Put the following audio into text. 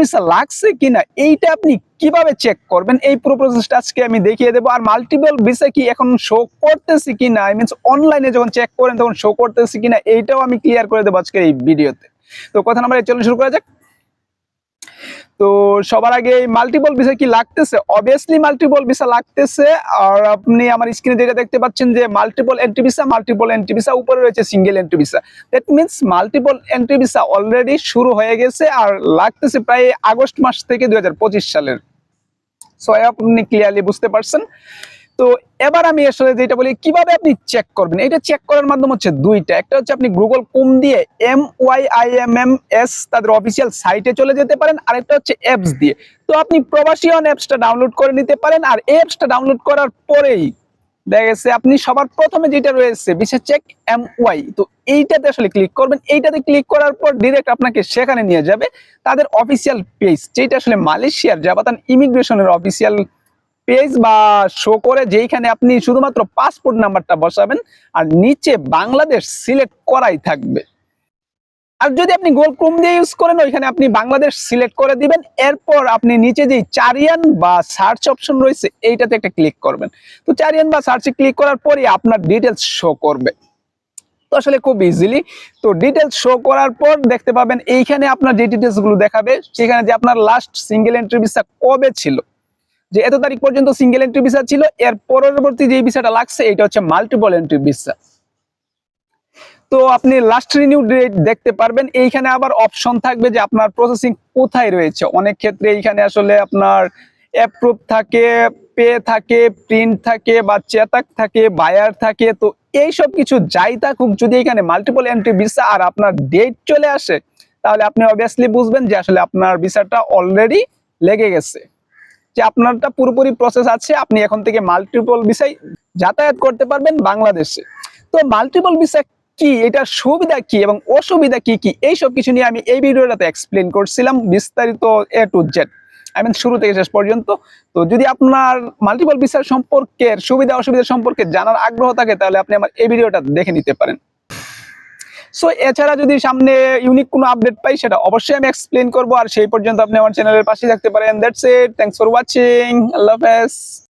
Visa লাগছে কিনা, এইটা আপনি কীভাবে চেক করবেন? এই পুরো প্রসেসটা আজকে আমি দেখিয়ে দেবো। আর মাল্টিপল ভিসা কি এখন শো করতেছে কিনা? আই অনলাইনে যখন চেক করেন তখন শো করতেছে কিনা, এইটাও আমি ক্লিয়ার করে দেবো আজকের এই ভিডিওতে তো কথা নাম্বার চলুন শুরু করা যাক। তো সবার আগে মাল্টিপল ভিসা কি লাগতেছে? অবভিয়াসলি মাল্টিপল ভিসা লাগতেছে। আর আপনি আমার স্ক্রিনে যেটা দেখতে পাচ্ছেন যে multiple entry visa multiple entry visa উপরে রয়েছে single entry visa that means multiple entry visa already শুরু হয়ে গেছে আর লাগতেছে প্রায় আগস্ট মাস থেকে দুই হাজার পঁচিশ সালের। সো আপনি ক্লিয়ারলি বুঝতে পারছেন। তো এবার আমি আসলে যেটা বলি, কীভাবে আপনি চেক করবেন? এটা চেক করার মাধ্যম হচ্ছে দুইটা। একটা হচ্ছে আপনি গুগল কুম দিয়ে M Y I M M S তাদের অফিসিয়াল সাইটে চলে যেতে পারেন, আরেকটা হচ্ছে অ্যাপস দিয়ে। তো আপনি প্রবাসী অন অ্যাপসটা ডাউনলোড করে নিতে পারেন, আর অ্যাপসটা ডাউনলোড করার পরেই দেখা গেছে আপনি সবার প্রথমে যেটা রয়েছে, বিশেষ চেক এম ওয়াই তো এইটাতে আসলে ক্লিক করবেন। এইটাতে ক্লিক করার পর ডিরেক্ট আপনাকে সেখানে নিয়ে যাবে তাদের অফিসিয়াল পেজ যেটা আসলে মালয়েশিয়ার জাপাতান ইমিগ্রেশনের অফিসিয়াল পেজ বা শো করে যেইখানে আপনি শুধুমাত্র পাসপোর্ট নাম্বারটা বসাবেন আর নিচে বাংলাদেশ সিলেক্ট করাই থাকবে। আর যদি আপনি গোল ক্রোম দিয়ে ইউজ করেন, ওইখানে আপনি বাংলাদেশ সিলেক্ট করে দিবেন। এরপর আপনি নিচে যে চারিয়ান বা সার্চ অপশন রয়েছে, এইটাতে একটা ক্লিক করবেন। তো চারিয়ান বা সার্চে ক্লিক করার পরই আপনার ডিটেলস শো করবে। তো আসলে খুব ইজিলি তো ডিটেলস শো করার পর দেখতে পাবেন, এইখানে আপনার যে ডিটেলসগুলো দেখাবে, সেখানে যে আপনার লাস্ট সিঙ্গেল এন্ট্রি ভিসা কবে ছিল যে এত তারিখ পর্যন্ত সিঙ্গেল এন্ট্রি ভিসা ছিল, এর পরবর্তী যে ভিসাটা লাগছে এটা হচ্ছে মাল্টিপল এন্ট্রি ভিসা তো আপনি লাস্ট রিনিউ ডেট দেখতে পারবেন, এইখানে আবার অপশন থাকবে যে আপনার প্রসেসিং কোথায় রয়েছে। অনেক ক্ষেত্রে এইখানে আসলে আপনার অ্যাপ্রুভ থাকে পে থাকে প্রিন্ট থাকে, বা চেতাক থাকে বায়ার থাকে, তো এই সব কিছু যাই থাকুক, যদি এখানে মাল্টিপল এন্ট্রি ভিসা আর আপনার ডেট চলে আসে, তাহলে আপনি অবভিয়াসলি বুঝবেন যে আসলে আপনার ভিসাটা অলরেডি লেগে গেছে। যে আপনারটা পুরোপুরি প্রসেস আছে, আপনি এখন থেকে মাল্টিপল ভিসায় যাতায়াত করতে পারবেন বাংলাদেশে। তো মাল্টিপল ভিসা কি, এটার সুবিধা কি এবং অসুবিধা কি কি এই সব কিছু নিয়ে আমি এই ভিডিওটাতে এক্সপ্লেন করছিলাম বিস্তারিত A to Z. I mean শুরু থেকে শেষ পর্যন্ত। তো যদি আপনার মাল্টিপল ভিসার সম্পর্কের সুবিধা অসুবিধা সম্পর্কে জানার আগ্রহ থাকে, তাহলে আপনি আমার এই ভিডিওটা দেখে নিতে পারেন। সো এছাড়া যদি সামনে ইউনিক কোনো আপডেট পাই, সেটা অবশ্যই আমি এক্সপ্লেন করব। আর সেই পর্যন্ত আপনি আমার চ্যানেলের পাশে থাকতে পারেন। That's it thanks for watching আল্লাহ হাফেজ